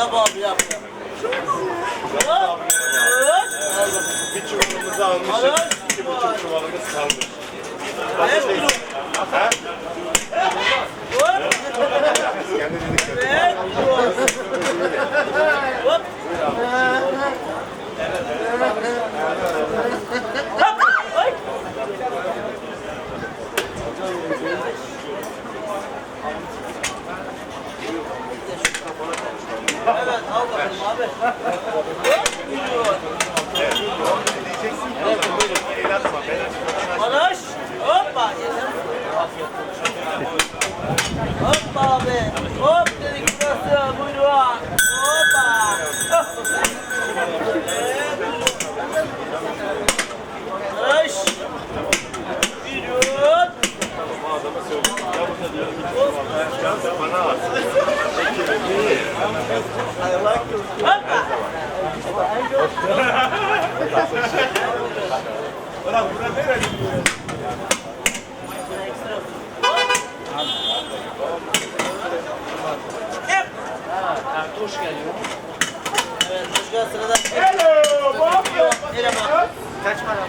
Yap abi yap. Hop. Bir çuvalımızı almışız. İki buçuk çuvalımız kaldı. Ayak kuru. Ha? Hop. Evet. Evet al bakalım abi. Diyeceksin ki el atma. Barış. Hoppa. Hoppa abi. Hop dedik burası. Buyurun. Hoppa. Barış. Buyurun. bana at. Hoş geliyor. Evet, geldin sırada. Hello, bak? Kaç para?